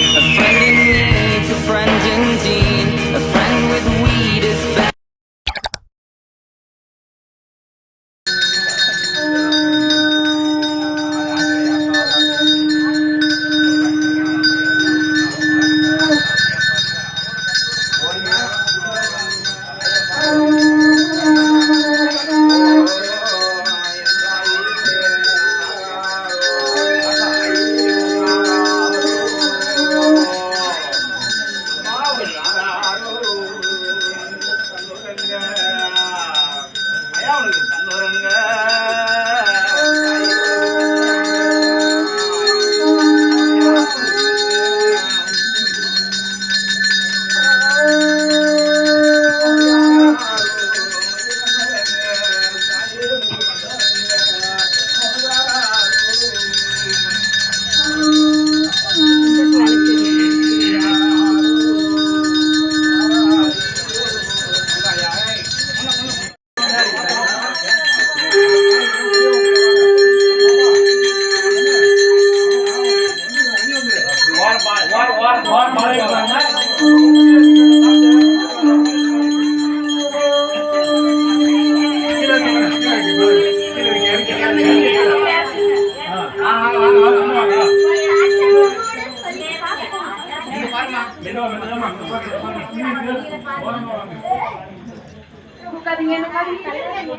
A friend in need's a friend indeed. அவனுக்கு கண்ணுறங்க உட்காருங்க.